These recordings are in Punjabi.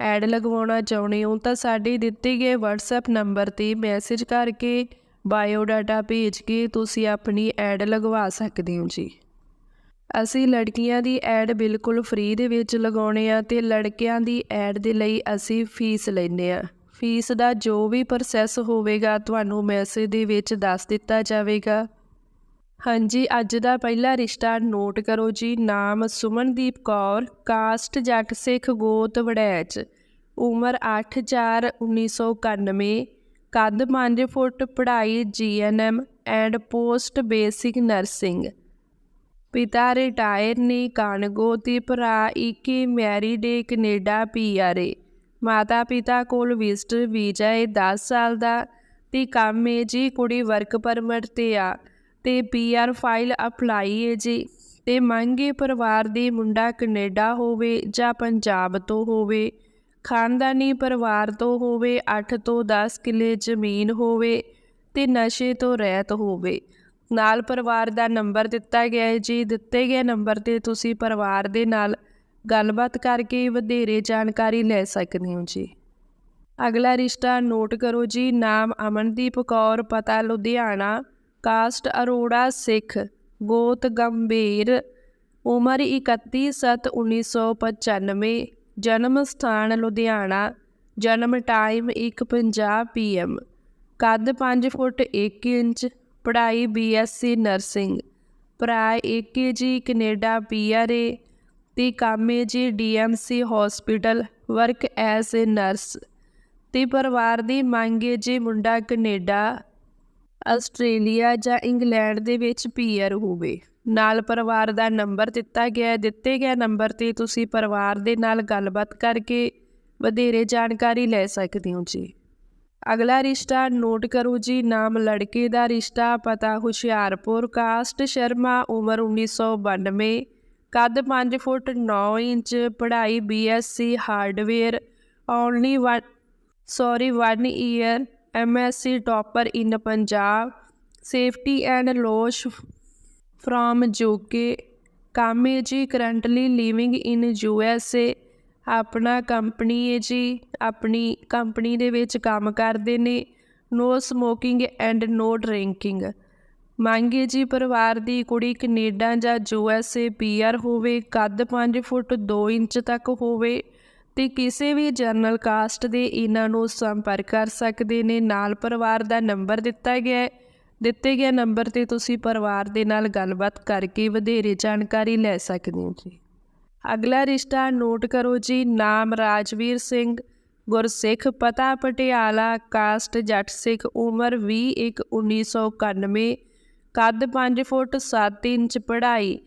ਐਡ ਲਗਵਾਉਣਾ ਚਾਹੁੰਦੇ ਹੋ ਤਾਂ ਸਾਡੇ ਦਿੱਤੇ ਗਏ WhatsApp ਨੰਬਰ ਤੇ ਮੈਸੇਜ ਕਰਕੇ ਬਾਇਓ ਡਾਟਾ ਭੇਜ ਕੇ ਤੁਸੀਂ ਆਪਣੀ ਐਡ ਲਗਵਾ ਸਕਦੇ ਹੋ ਜੀ। ਅਸੀਂ ਲੜਕੀਆਂ ਦੀ ਐਡ ਬਿਲਕੁਲ ਫ੍ਰੀ ਦੇ ਵਿੱਚ ਲਗਾਉਣੇ ਆ ਤੇ ਲੜਕਿਆਂ ਦੀ ਐਡ ਦੇ ਲਈ ਅਸੀਂ ਫੀਸ ਲੈਂਦੇ ਆ। ਫੀਸ ਦਾ ਜੋ ਵੀ ਪ੍ਰੋਸੈਸ ਹੋਵੇਗਾ, ਤੁਹਾਨੂੰ ਮੈਸੇਜ ਦੇ ਵਿੱਚ ਦੱਸ ਦਿੱਤਾ ਜਾਵੇਗਾ। ਹਾਂਜੀ, ਅੱਜ ਦਾ ਪਹਿਲਾ ਰਿਸ਼ਤਾ ਨੋਟ ਕਰੋ ਜੀ। ਨਾਮ ਸੁਮਨਦੀਪ ਕੌਰ, ਕਾਸਟ ਜੱਟ ਸਿੱਖ ਗੋਤ ਵੜੈਚ। ਉਮਰ 8/4/1991 ਕੱਦ 5 ਫੁੱਟ, ਪੜ੍ਹਾਈ GNM and post basic nursing ਪਿਤਾ ਰਿਟਾਇਰ ਨੇ ਕਾਨਗੋ ਤੇ ਭਰਾ ਇੱਕ ਮੈਰਿਡ ਏ ਕੈਨੇਡਾ ਪੀਆਰਏ ਮਾਤਾ ਪਿਤਾ ਕੋਲ ਵਿਜ਼ਟਰ ਵੀਜ਼ਾ ਏ 10 ਸਾਲ ਦਾ। ਤੇ ਕੰਮ ਏ ਜੀ ਕੁੜੀ ਵਰਕ ਪਰਮਿਟ ਤੇ ਆ। ਤੇ ਪੀਆਰ ਫਾਈਲ ਅਪਲਾਈ ਹੈ ਜੀ ਤੇ ਮੰਗੇ ਪਰਿਵਾਰ ਦੀ ਮੁੰਡਾ ਕੈਨੇਡਾ ਹੋਵੇ ਜਾਂ ਪੰਜਾਬ ਤੋਂ ਹੋਵੇ, ਖਾਨਦਾਨੀ ਪਰਿਵਾਰ ਤੋਂ ਹੋਵੇ 8 ਤੋਂ 10 ਕਿੱਲੇ ਜ਼ਮੀਨ ਹੋਵੇ ਤੇ ਨਸ਼ੇ ਤੋਂ ਰਹਿਤ ਹੋਵੇ। ਨਾਲ ਪਰਿਵਾਰ ਦਾ ਨੰਬਰ ਦਿੱਤਾ ਗਿਆ ਹੈ ਜੀ, ਦਿੱਤੇ ਗਏ ਨੰਬਰ ਤੇ ਤੁਸੀਂ ਪਰਿਵਾਰ ਦੇ ਨਾਲ ਗੱਲਬਾਤ ਕਰਕੇ ਵਧੇਰੇ ਜਾਣਕਾਰੀ ਲੈ ਸਕਦੇ ਹੋ ਜੀ। ਅਗਲਾ ਰਿਸ਼ਤਾ ਨੋਟ ਕਰੋ ਜੀ, ਨਾਮ ਅਮਨਦੀਪ ਕੌਰ, ਪਤਾ ਲੁਧਿਆਣਾ। ਕਾਸਟ ਅਰੋੜਾ ਸਿੱਖ, ਗੋਤ ਗੰਭੀਰ, ਉਮਰ 31/7/1995 ਜਨਮ ਸਥਾਨ ਲੁਧਿਆਣਾ, ਜਨਮ ਟਾਈਮ 1:50 ਪੀਐਮ ਕੱਦ 5 ਫੁੱਟ 1 ਇੰਚ, ਪੜ੍ਹਾਈ ਬੀਐਸਸੀ ਨਰਸਿੰਗ, ਭਰਾ ਏਕੇ ਜੀ, ਕੈਨੇਡਾ ਪੀਆਰਏ ਤੇ ਕਾਮੇ ਜੀ DMC hospital work as a nurse ਤੇ ਪਰਿਵਾਰ ਦੀ ਮੰਗ ਮੰਗੇ ਜੀ ਮੁੰਡਾ ਕੈਨੇਡਾ ਆਸਟ੍ਰੇਲੀਆ ਜਾਂ ਇੰਗਲੈਂਡ ਦੇ ਵਿੱਚ ਪੀਆਰ ਹੋਵੇ। ਨਾਲ ਪਰਿਵਾਰ ਦਾ ਨੰਬਰ ਦਿੱਤਾ ਗਿਆ ਹੈ ਦਿੱਤੇ ਗਏ ਨੰਬਰ ਤੇ ਤੁਸੀਂ ਪਰਿਵਾਰ ਦੇ ਨਾਲ ਗੱਲਬਾਤ ਕਰਕੇ ਵਧੇਰੇ ਜਾਣਕਾਰੀ ਲੈ ਸਕਦੇ ਹੋ ਜੀ। ਅਗਲਾ ਰਿਸ਼ਤਾ ਨੋਟ ਕਰੋ ਜੀ, ਨਾਮ ਲੜਕੇ ਦਾ ਰਿਸ਼ਤਾ, ਪਤਾ ਹੁਸ਼ਿਆਰਪੁਰ, ਕਾਸਟ ਸ਼ਰਮਾ, ਉਮਰ 1992 ਕੱਦ 5 ਫੁੱਟ 9 ਇੰਚ, ਪੜ੍ਹਾਈ BSc hardware only 1 sorry 1 year MSc topper in Punjab, safety and loss from UK ਕਾਮੇ ਜੀ ਕਰੰਟਲੀ ਲਿਵਿੰਗ ਇਨ ਯੂਐਸਏ ਆਪਣਾ ਕੰਪਨੀ ਹੈ ਜੀ, ਆਪਣੀ ਕੰਪਨੀ ਦੇ ਵਿੱਚ ਕੰਮ ਕਰਦੇ ਨੇ। No smoking and no drinking. ਮੰਗੇ ਜੀ ਪਰਿਵਾਰ ਦੀ ਕੁੜੀ ਕੈਨੇਡਾ ਜਾਂ ਯੂਐਸਏ ਪੀਆਰ ਹੋਵੇ, ਕੱਦ 5 ਫੁੱਟ 2 ਇੰਚ ਤੱਕ ਹੋਵੇ। ਤੇ ਕਿਸੇ ਵੀ ਜਨਰਲ ਕਾਸਟ ਦੇ ਇਹਨਾਂ ਨੂੰ ਸੰਪਰਕ ਕਰ ਸਕਦੇ ਨੇ। ਨਾਲ ਪਰਿਵਾਰ ਦਾ ਨੰਬਰ ਦਿੱਤਾ ਗਿਆ ਹੈ। ਦਿੱਤੇ ਗਏ ਨੰਬਰ ਤੇ ਤੁਸੀਂ ਪਰਿਵਾਰ ਦੇ ਨਾਲ ਗੱਲਬਾਤ ਕਰਕੇ ਵਧੇਰੇ ਜਾਣਕਾਰੀ ਲੈ ਸਕਦੇ ਹੋ ਜੀ। ਅਗਲਾ ਰਿਸ਼ਤਾ ਨੋਟ ਕਰੋ ਜੀ। ਨਾਮ ਰਾਜਵੀਰ ਸਿੰਘ, ਗੁਰਸਿੱਖ ਪਤਾ ਪਟਿਆਲਾ, ਕਾਸਟ ਜੱਟ ਸਿੱਖ ਉਮਰ 20 1 1991 ਕੱਦ 5 ਫੁੱਟ 7 ਇੰਚ, ਪੜ੍ਹਾਈ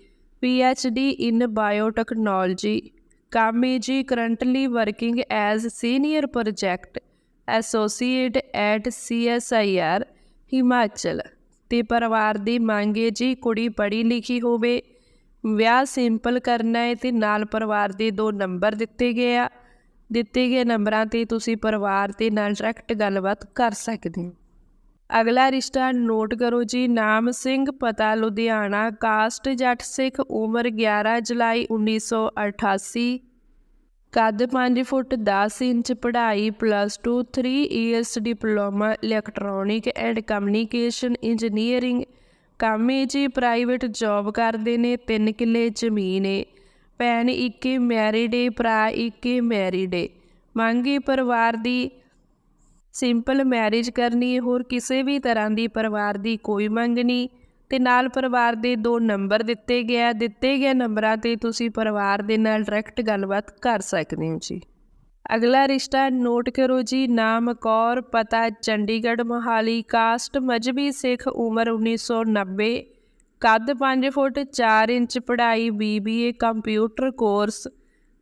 ਡੀ ਇਨ ਬਾਇਓਟੈਕਨੋਲੋਜੀ। ਕਾਮੇ ਜੀ currently working as senior project associate at CSIR Himachal. ਤੇ ਪਰਿਵਾਰ ਦੀ ਮੰਗ ਮੰਗੇ ਜੀ ਕੁੜੀ ਪੜ੍ਹੀ ਲਿਖੀ ਹੋਵੇ। ਵਿਆਹ ਸਿੰਪਲ ਕਰਨਾ ਹੈ ਤੇ ਨਾਲ ਪਰਿਵਾਰ ਦੇ ਦੋ ਨੰਬਰ ਦਿੱਤੇ ਗਏ ਆ। ਦਿੱਤੇ ਗਏ ਨੰਬਰਾਂ ਤੇ ਤੁਸੀਂ ਪਰਿਵਾਰ ਦੇ ਨਾਲ ਡਾਇਰੈਕਟ ਗੱਲਬਾਤ ਕਰ ਸਕਦੇ ਹੋ। ਅਗਲਾ ਰਿਸ਼ਤਾ ਨੋਟ ਕਰੋ ਜੀ, ਨਾਮ ਸਿੰਘ, ਪਤਾ ਲੁਧਿਆਣਾ, ਕਾਸਟ ਜੱਟ ਸਿੱਖ, ਉਮਰ 11 ਜੁਲਾਈ 1988 ਕੱਦ 5 ਫੁੱਟ 10 ਇੰਚ, ਪੜ੍ਹਾਈ plus 2 3 years diploma electronic and communication engineering ਕਾਮੇ ਜੀ ਪ੍ਰਾਈਵੇਟ ਜੌਬ ਕਰਦੇ ਨੇ 3 ਕਿੱਲੇ ਜ਼ਮੀਨ ਏ। ਭੈਣ ਇੱਕੇ ਮੈਰਿਡ ਏ, ਭਰਾ ਇੱਕੇ ਮੈਰਿਡ ਏ। ਮੰਗੀ ਪਰਿਵਾਰ ਦੀ ਸਿੰਪਲ ਮੈਰਿਜ ਕਰਨੀ, ਹੋਰ ਕਿਸੇ ਵੀ ਤਰ੍ਹਾਂ ਦੀ ਪਰਿਵਾਰ ਦੀ ਕੋਈ ਮੰਗ ਨਹੀਂ। ਤੇ ਨਾਲ ਪਰਿਵਾਰ ਦੇ ਦੋ ਨੰਬਰ ਦਿੱਤੇ ਗਿਆ, ਦਿੱਤੇ ਗਏ ਨੰਬਰਾਂ ਤੇ ਤੁਸੀਂ ਪਰਿਵਾਰ ਦੇ ਨਾਲ ਡਾਇਰੈਕਟ ਗੱਲਬਾਤ ਕਰ ਸਕਦੇ ਹੋ ਜੀ। ਅਗਲਾ ਰਿਸ਼ਤਾ ਨੋਟ ਕਰੋ ਜੀ, ਨਾਮ, ਕੌਰ, ਪਤਾ, ਚੰਡੀਗੜ੍ਹ, ਮੋਹਾਲੀ, ਕਾਸਟ, ਮਜਬੀ ਸਿੱਖ, ਉਮਰ 1990 ਕੱਦ 5 ਫੁੱਟ 4 ਇੰਚ ਪੜ੍ਹਾਈ, ਬੀਬੀਏ, ਕੰਪਿਊਟਰ ਕੋਰਸ।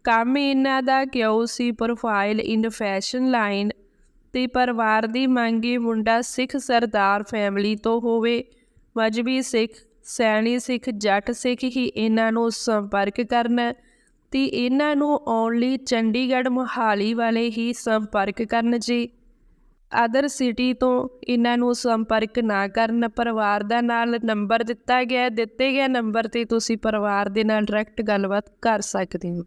ਕੰਮ ਇਹਨਾਂ ਦਾ ਕਿਉਂ ਸੀ, ਪ੍ਰੋਫਾਈਲ, ਇਨ ਫੈਸ਼ਨ ਲਾਈਨ ਤੇ ਪਰਿਵਾਰ ਦੀ ਮੰਗੀ ਮੁੰਡਾ ਸਿੱਖ ਸਰਦਾਰ ਫੈਮਿਲੀ ਤੋਂ ਹੋਵੇ। ਮਜਬੀ ਸਿੱਖ, ਸੈਣੀ ਸਿੱਖ, ਜੱਟ ਸਿੱਖ ਹੀ ਇਹਨਾਂ ਨੂੰ ਸੰਪਰਕ ਕਰਨਾ ਤੇ ਇਹਨਾਂ ਨੂੰ ਆਉਣ ਲਈ ਚੰਡੀਗੜ੍ਹ ਮੁਹਾਲੀ ਵਾਲੇ ਹੀ ਸੰਪਰਕ ਕਰਨ ਜੀ। ਅਦਰ ਸਿਟੀ ਤੋਂ ਇਹਨਾਂ ਨੂੰ ਸੰਪਰਕ ਨਾ ਕਰਨ ਪਰਿਵਾਰ ਦਾ ਨਾਲ ਨੰਬਰ ਦਿੱਤਾ ਗਿਆ, ਦਿੱਤੇ ਗਏ ਨੰਬਰ ਤੇ ਤੁਸੀਂ ਪਰਿਵਾਰ ਦੇ ਨਾਲ ਡਾਇਰੈਕਟ ਗੱਲਬਾਤ ਕਰ ਸਕਦੇ ਹੋ।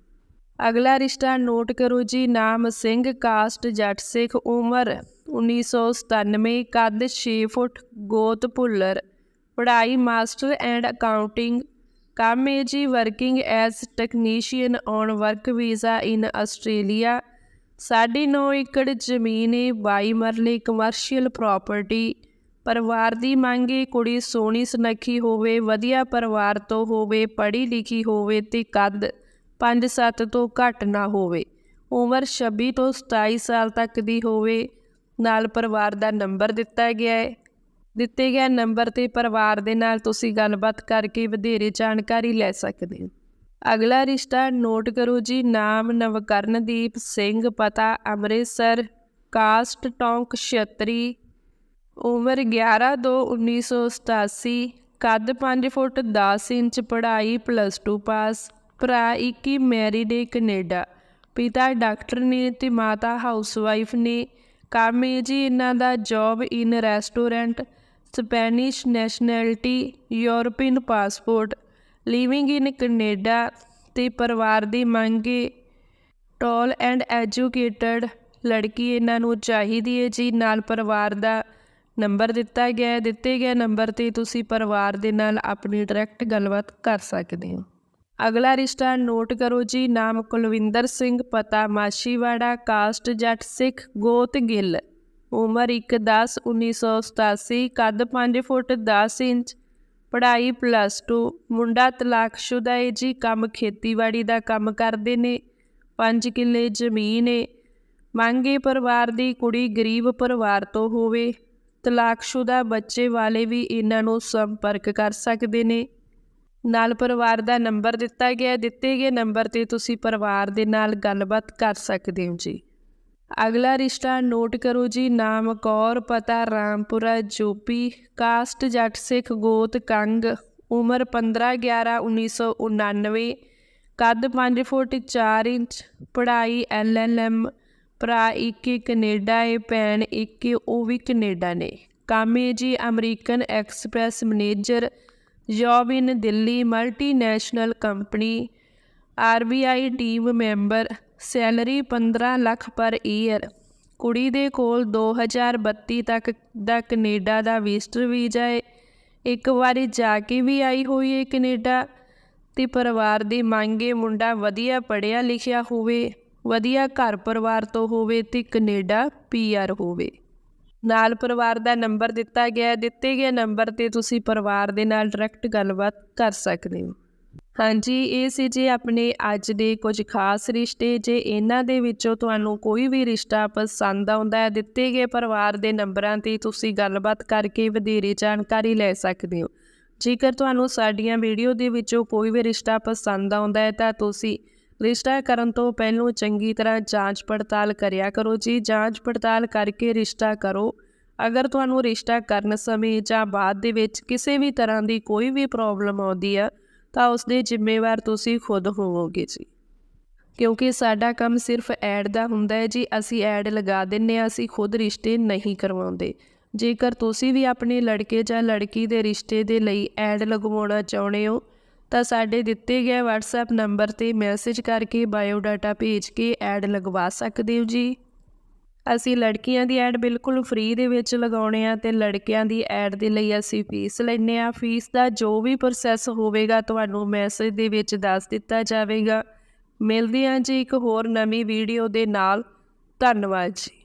ਅਗਲਾ ਰਿਸ਼ਤਾ ਨੋਟ ਕਰੋ ਜੀ, ਨਾਮ ਸਿੰਘ, ਕਾਸਟ, ਜੱਟ ਸਿੱਖ, ਉਮਰ 1997 ਕੱਦ 6 ਫੁੱਟ, ਗੋਤ ਭੁੱਲਰ। ਪੜ੍ਹਾਈ ਮਾਸਟਰ ਐਂਡ ਅਕਾਊਂਟਿੰਗ। ਕੰਮ ਹੈ ਜੀ, working as technician on work visa in Australia. ਸਾਢੇ ਨੌ ਏਕੜ ਜ਼ਮੀਨ ਹੈ 22 ਮਰਲੇ ਕਮਰਸ਼ੀਅਲ ਪ੍ਰਾਪਰਟੀ ਪਰਿਵਾਰ ਦੀ ਮੰਗ ਮੰਗੇ ਕੁੜੀ ਸੋਹਣੀ ਸੁਨੱਖੀ ਹੋਵੇ, ਵਧੀਆ ਪਰਿਵਾਰ ਤੋਂ ਹੋਵੇ, ਪੜ੍ਹੀ ਲਿਖੀ ਹੋਵੇ ਤੇ ਕੱਦ। 5-7 ਤੋਂ ਘੱਟ ਨਾ ਹੋਵੇ। ਉਮਰ 26 ਤੋਂ 27 ਸਾਲ ਤੱਕ ਦੀ ਹੋਵੇ। ਨਾਲ ਪਰਿਵਾਰ ਦਾ ਨੰਬਰ ਦਿੱਤਾ ਗਿਆ ਹੈ। ਦਿੱਤੇ ਗਏ ਨੰਬਰ ਤੇ ਪਰਿਵਾਰ ਦੇ ਨਾਲ ਤੁਸੀਂ ਗੱਲਬਾਤ ਕਰਕੇ ਵਧੇਰੇ ਜਾਣਕਾਰੀ ਲੈ ਸਕਦੇ ਹੋ। ਅਗਲਾ ਰਿਸ਼ਤਾ ਨੋਟ ਕਰੋ ਜੀ, ਨਾਮ ਨਵਕਰਨਦੀਪ ਸਿੰਘ, ਪਤਾ ਅੰਮ੍ਰਿਤਸਰ, ਕਾਸਟ ਟੌਂਕ ਛਤਰੀ ਉਮਰ 11 ਦੋ 1987 ਕੱਦ 5 ਫੁੱਟ 10 ਇੰਚ, ਪੜ੍ਹਾਈ ਪਲੱਸ 2 ਪਾਸ। ਭਰਾ 21 ਮੈਰਿਡ ਏ ਕੈਨੇਡਾ ਪਿਤਾ ਡਾਕਟਰ ਨੇ ਤੇ ਮਾਤਾ ਹਾਊਸਵਾਈਫ ਨੇ। ਕੰਮ ਹੈ ਜੀ, ਇਹਨਾਂ ਦਾ job in restaurant Spanish nationality European passport living in Canada ਤੇ ਪਰਿਵਾਰ ਦੀ ਮੰਗੇ ਟੋਲ ਐਂਡ ਐਜੂਕੇਟਡ ਲੜਕੀ ਇਹਨਾਂ ਨੂੰ ਚਾਹੀਦੀ ਹੈ ਜੀ, ਨਾਲ ਪਰਿਵਾਰ ਦਾ ਨੰਬਰ ਦਿੱਤਾ ਗਿਆ ਦਿੱਤੇ ਗਏ ਨੰਬਰ ਤੇ ਤੁਸੀਂ ਪਰਿਵਾਰ ਦੇ ਨਾਲ ਆਪਣੀ ਡਾਇਰੈਕਟ ਗੱਲਬਾਤ ਕਰ ਸਕਦੇ ਹੋ। ਅਗਲਾ ਰਿਸ਼ਤਾ ਨੋਟ ਕਰੋ ਜੀ, ਨਾਮ ਕੁਲਵਿੰਦਰ ਸਿੰਘ, ਪਤਾ ਮਾਸ਼ੀਵਾੜਾ ਕਾਸਟ ਜੱਟ ਸਿੱਖ ਗੋਤ ਗਿੱਲ। ਉਮਰ 1 10 1987 ਕੱਦ 5 ਫੁੱਟ 10 ਇੰਚ, ਪੜ੍ਹਾਈ ਪਲੱਸ 2 ਮੁੰਡਾ ਤਲਾਕਸ਼ੁਦਾ ਹੈ ਜੀ, ਕੰਮ ਖੇਤੀਬਾੜੀ ਦਾ ਕੰਮ ਕਰਦੇ ਨੇ 5 ਕਿੱਲੇ ਜ਼ਮੀਨ ਹੈ ਮੰਗੇ ਪਰਿਵਾਰ ਦੀ ਕੁੜੀ ਗਰੀਬ ਪਰਿਵਾਰ ਤੋਂ ਹੋਵੇ ਤਲਾਕਸ਼ੁਦਾ ਬੱਚੇ ਵਾਲੇ ਵੀ ਇਹਨਾਂ ਨੂੰ ਸੰਪਰਕ ਕਰ ਸਕਦੇ ਨੇ। ਨਾਲ ਪਰਿਵਾਰ ਦਾ ਨੰਬਰ ਦਿੱਤਾ ਗਿਆ, ਦਿੱਤੇ ਗਏ ਨੰਬਰ ਤੇ ਤੁਸੀਂ ਪਰਿਵਾਰ ਦੇ ਨਾਲ ਗੱਲਬਾਤ ਕਰ ਸਕਦੇ ਹੋ ਜੀ। ਅਗਲਾ ਰਿਸ਼ਤਾ ਨੋਟ ਕਰੋ ਜੀ, ਨਾਮ ਕੌਰ, ਪਤਾ ਰਾਮਪੁਰਾ, ਜੋਪੀ, ਕਾਸਟ, ਜੱਟ ਸਿੱਖ, ਗੋਤ, ਕੰਗ, ਉਮਰ 15 11 1999 ਕੱਦ 5 ਫੁੱਟ 4 ਇੰਚ, ਪੜ੍ਹਾਈ ਐਲਐਲਐਮ, ਭਰਾ ਇੱਕ ਹੀ ਕੈਨੇਡਾ ਹੈ ਭੈਣ ਇੱਕ ਉਹ ਵੀ ਕੈਨੇਡਾ ਨੇ। ਕਾਮੇ ਜੀ, American Express manager job in Delhi multinational company RBI team member, salary 15 lakh per year. ਕੁੜੀ ਦੇ ਕੋਲ 2032 ਤੱਕ ਦਾ ਕੈਨੇਡਾ ਦਾ ਵਿਜ਼ਟਰ ਵੀਜ਼ਾ ਹੈ ਇੱਕ ਵਾਰੀ ਜਾ ਕੇ ਵੀ ਆਈ ਹੋਈ ਹੈ ਕੈਨੇਡਾ, ਤੇ ਪਰਿਵਾਰ ਦੀ ਮੰਗੇ ਮੁੰਡਾ ਵਧੀਆ ਪੜ੍ਹਿਆ ਲਿਖਿਆ ਹੋਵੇ, ਵਧੀਆ ਘਰ ਪਰਿਵਾਰ ਤੋਂ ਹੋਵੇ ਤੇ ਕੈਨੇਡਾ ਪੀਆਰ ਹੋਵੇ। ਨਾਲ ਪਰਿਵਾਰ ਦਾ ਨੰਬਰ ਦਿੱਤਾ ਗਿਆ ਦਿੱਤੇ ਗਏ ਨੰਬਰ ਤੇ ਤੁਸੀਂ ਪਰਿਵਾਰ ਦੇ ਨਾਲ ਡਾਇਰੈਕਟ ਗੱਲਬਾਤ ਕਰ ਸਕਦੇ ਹੋ। ਹਾਂਜੀ, ਇਹ ਸੀ ਜੀ ਆਪਣੇ ਅੱਜ ਦੇ ਕੁਝ ਖਾਸ ਰਿਸ਼ਤੇ। ਜੇ ਇਹਨਾਂ ਦੇ ਵਿੱਚੋਂ ਤੁਹਾਨੂੰ ਕੋਈ ਵੀ ਰਿਸ਼ਤਾ ਪਸੰਦ ਆਉਂਦਾ ਹੈ, ਦਿੱਤੇ ਗਏ ਪਰਿਵਾਰ ਦੇ ਨੰਬਰਾਂ ਤੇ ਤੁਸੀਂ ਗੱਲਬਾਤ ਕਰਕੇ ਵਧੇਰੇ ਜਾਣਕਾਰੀ ਲੈ ਸਕਦੇ ਹੋ। ਜੇਕਰ ਤੁਹਾਨੂੰ ਸਾਡੀਆਂ ਵੀਡੀਓ ਦੇ ਵਿੱਚੋਂ ਕੋਈ ਵੀ ਰਿਸ਼ਤਾ ਪਸੰਦ ਆਉਂਦਾ ਹੈ, ਤਾਂ ਤੁਸੀਂ ਰਿਸ਼ਤਾ ਕਰਨ ਤੋਂ ਪਹਿਲਾਂ ਚੰਗੀ ਤਰ੍ਹਾਂ ਜਾਂਚ ਪੜਤਾਲ ਕਰਿਆ ਕਰੋ ਜੀ। ਜਾਂਚ ਪੜਤਾਲ ਕਰਕੇ ਰਿਸ਼ਤਾ ਕਰੋ। ਅਗਰ ਤੁਹਾਨੂੰ ਰਿਸ਼ਤਾ ਕਰਨ ਸਮੇਂ ਜਾਂ ਬਾਅਦ ਦੇ ਵਿੱਚ ਕਿਸੇ ਵੀ ਤਰ੍ਹਾਂ ਦੀ ਕੋਈ ਵੀ ਪ੍ਰੋਬਲਮ ਆਉਂਦੀ ਆ, ਤਾਂ ਉਸ ਦੇ ਜ਼ਿੰਮੇਵਾਰ ਤੁਸੀਂ ਖੁਦ ਹੋਵੋਗੇ ਜੀ। ਕਿਉਂਕਿ ਸਾਡਾ ਕੰਮ ਸਿਰਫ ਐਡ ਦਾ ਹੁੰਦਾ ਹੈ ਜੀ। ਅਸੀਂ ਐਡ ਲਗਾ ਦਿੰਨੇ ਆ ਅਸੀਂ ਖੁਦ ਰਿਸ਼ਤੇ ਨਹੀਂ ਕਰਵਾਉਂਦੇ। ਜੇਕਰ ਤੁਸੀਂ ਵੀ ਆਪਣੇ ਲੜਕੇ ਜਾਂ ਲੜਕੀ ਦੇ ਰਿਸ਼ਤੇ ਦੇ ਲਈ ਐਡ ਲਗਵਾਉਣਾ ਚਾਹੁੰਦੇ ਹੋ ਤਾਂ ਸਾਡੇ ਦਿੱਤੇ ਗਏ WhatsApp ਨੰਬਰ ਤੇ ਮੈਸੇਜ ਕਰਕੇ ਬਾਇਓਡਾਟਾ ਭੇਜ ਕੇ ਐਡ ਲਗਵਾ ਸਕਦੇ ਹੋ ਜੀ? ਅਸੀਂ ਲੜਕੀਆਂ ਦੀ ਐਡ ਬਿਲਕੁਲ ਫ੍ਰੀ ਦੇ ਵਿੱਚ ਲਗਾਉਣੇ ਆ ਤੇ ਲੜਕਿਆਂ ਦੀ ਐਡ ਦੇ ਲਈ ਅਸੀਂ ਫੀਸ ਲੈਂਦੇ ਆ। ਫੀਸ ਦਾ ਜੋ ਵੀ ਪ੍ਰੋਸੈਸ ਹੋਵੇਗਾ ਤੁਹਾਨੂੰ ਮੈਸੇਜ ਦੇ ਵਿੱਚ ਦੱਸ ਦਿੱਤਾ ਜਾਵੇਗਾ। ਮਿਲਦੇ ਹਾਂ ਜੀ ਇੱਕ ਹੋਰ ਨਵੀਂ ਵੀਡੀਓ ਦੇ ਨਾਲ। ਧੰਨਵਾਦ ਜੀ।